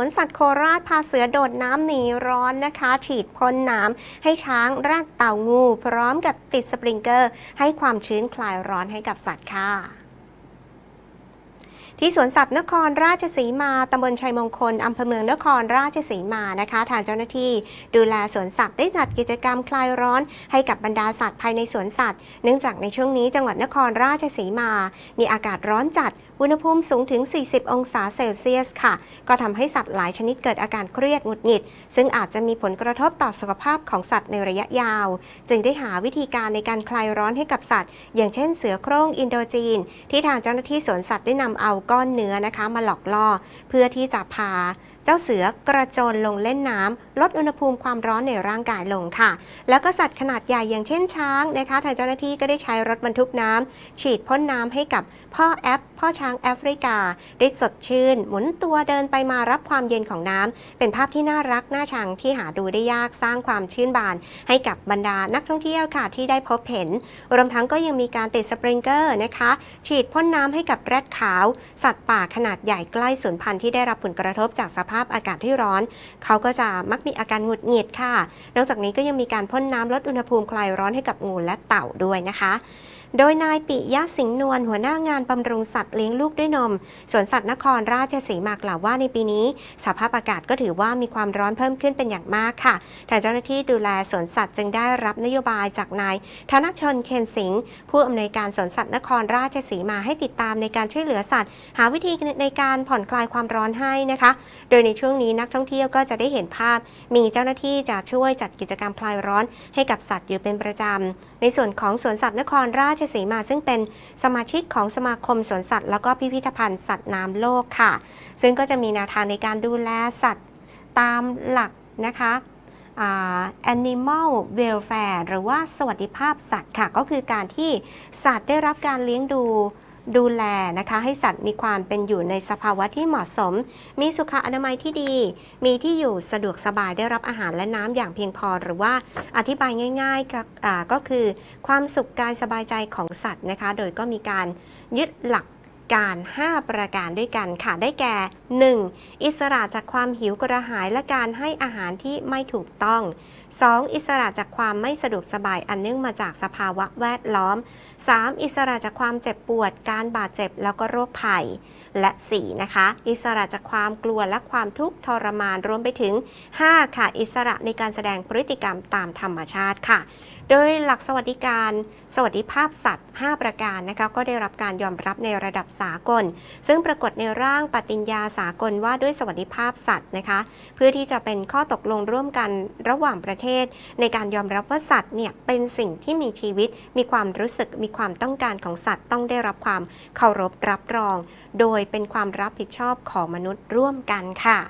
วนสัตว์โคราชพาเสือโดดน้ำหนีร้อนนะคะ ฉีดพ่นน้ำให้ช้างแรดเต่างู พร้อมกับติดสปริงเกอร์ ให้ความชื้นคลายร้อนให้กับสัตว์ค่ะที่สวนสัตว์นครราชสีมา ตำบลชัยมงคล อำเภอเมืองนครราชสีมานะคะ ทางเจ้าหน้าที่ดูแลสวนสัตว์ได้จัดกิจกรรมคลายร้อน ให้กับบรรดาสัตว์ภายในสวนสัตว์ เนื่องจากในช่วงนี้จังหวัดนครราชสีมา มีอากาศร้อนจัด อุณหภูมิสูงถึง 40 องศาเซลเซียสค่ะ ก็ทำให้สัตว์หลายชนิดเกิดอาการเครียดหงุดหงิด ซึ่งอาจจะมีผลกระทบต่อสุขภาพของสัตว์ในระยะยาว จึงได้หาวิธีการในการคลายร้อนให้กับสัตว์ อย่างเช่นเสือโคร่งอินโดจีน ที่ทางเจ้าหน้าที่สวนสัตว์ได้นำเอาก้อนเนื้อนะคะ มาหลอกล่อ เพื่อที่จะพา เจ้าเสือกระโจนลงเล่นน้ำลดอุณหภูมิความร้อนในร่างกายลงค่ะ แล้วก็สัตว์ขนาดใหญ่อย่างเช่นช้างนะคะทางเจ้าหน้าที่ก็ได้ใช้รถบรรทุกน้ำฉีดพ่นน้ำให้กับพ่อแอปพ่อช้างแอฟริกา ได้สดชื่น หมุนตัวเดินไปมารับความเย็นของน้ำเป็นภาพที่น่ารักน่าชังที่หาดูได้ยากสร้างความชื่นบาน ให้กับบรรดานักท่องเที่ยวค่ะที่ได้พบเห็นรวมทั้งก็ยังมีการติดสปริงเกอร์นะคะ ฉีดพ่นน้ำให้กับแรดขาว สัตว์ป่าขนาดใหญ่ใกล้สูญพันธุ์ที่ได้รับผลกระทบจากสภาพอากาศที่ร้อน เขาก็จะมักมีอาการหงุดหงิดค่ะ นอกจากนี้ก็ยังมีการพ่นน้ำลดอุณหภูมิคลายร้อนให้กับงูและเต่าด้วยนะคะโดยนายปิยะสิงห์นวลหัวหน้างานบำรุงสัตว์เลี้ยงลูกด้วยนม สวนสัตว์นครราชสีมากล่าวว่าในปีนี้ สภาพอากาศก็ถือว่ามีความร้อนเพิ่มขึ้นเป็นอย่างมากค่ะทางเจ้าหน้าที่ดูแลสวนสัตว์จึงได้รับนโยบายจากนายธนชนเคนสิงห์ผู้อำนวยการสวนสัตว์นครราชสีมาให้ติดตามในการช่วยเหลือสัตว์ หาวิธีในการผ่อนคลายความร้อนให้นะคะ โดยในช่วงนี้นักท่องเที่ยวก็จะได้เห็นภาพ มีเจ้าหน้าที่จะช่วยจัดกิจกรรมคลายร้อน ให้กับสัตว์อยู่เป็นประจำในส่วนของสวนสัตว์นครราชสีมา ซึ่งเป็นสมาชิกของสมาคมสวนสัตว์ แล้วก็พิพิธภัณฑ์สัตว์น้ำโลกค่ะ ซึ่งก็จะมีแนวทางในการดูแลสัตว์ตามหลักนะคะ animal welfare หรือว่าสวัสดิภาพสัตว์ค่ะ ก็คือการที่สัตว์ได้รับการเลี้ยงดู ดูแลนะคะให้สัตว์มีความเป็นอยู่ในสภาวะที่เหมาะสม มีสุขอนามัยที่ดี มีที่อยู่สะดวกสบายได้รับอาหารและน้ำอย่างเพียงพอหรือว่าอธิบายง่ายๆก็อ่าก็คือความสุขกายสบายใจของสัตว์นะคะ โดยก็มีการยึดหลัก การ 5 ประการด้วยกันค่ะ ได้แก่ 1. อิสระจากความหิวกระหายและการให้อาหารที่ไม่ถูกต้อง 2. อิสระจากความไม่สะดวกสบายอันเนื่องมาจากสภาวะแวดล้อม 3. อิสระจากความเจ็บปวด การบาดเจ็บแล้วก็โรคภัย และ 4. นะคะ อิสระจากความกลัวและความทุกข์ทรมานรวมไปถึง 5. ค่ะ อิสระในการแสดงพฤติกรรมตามธรรมชาติค่ะ โดยหลักสวัสดิการ สวัสดิภาพสัตว์ 5 ประการนะคะก็ได้รับการยอมรับในระดับสากล ซึ่งปรากฏในร่างปฏิญญาสากลว่าด้วยสวัสดิภาพสัตว์นะคะ เพื่อที่จะเป็นข้อตกลงร่วมกันระหว่างประเทศ ในการยอมรับว่าสัตว์เนี่ยเป็นสิ่งที่มีชีวิต มีความรู้สึกมีความต้องการของสัตว์ ต้องได้รับความเคารพรับรอง โดยเป็นความรับผิดชอบของมนุษย์ร่วมกันค่ะ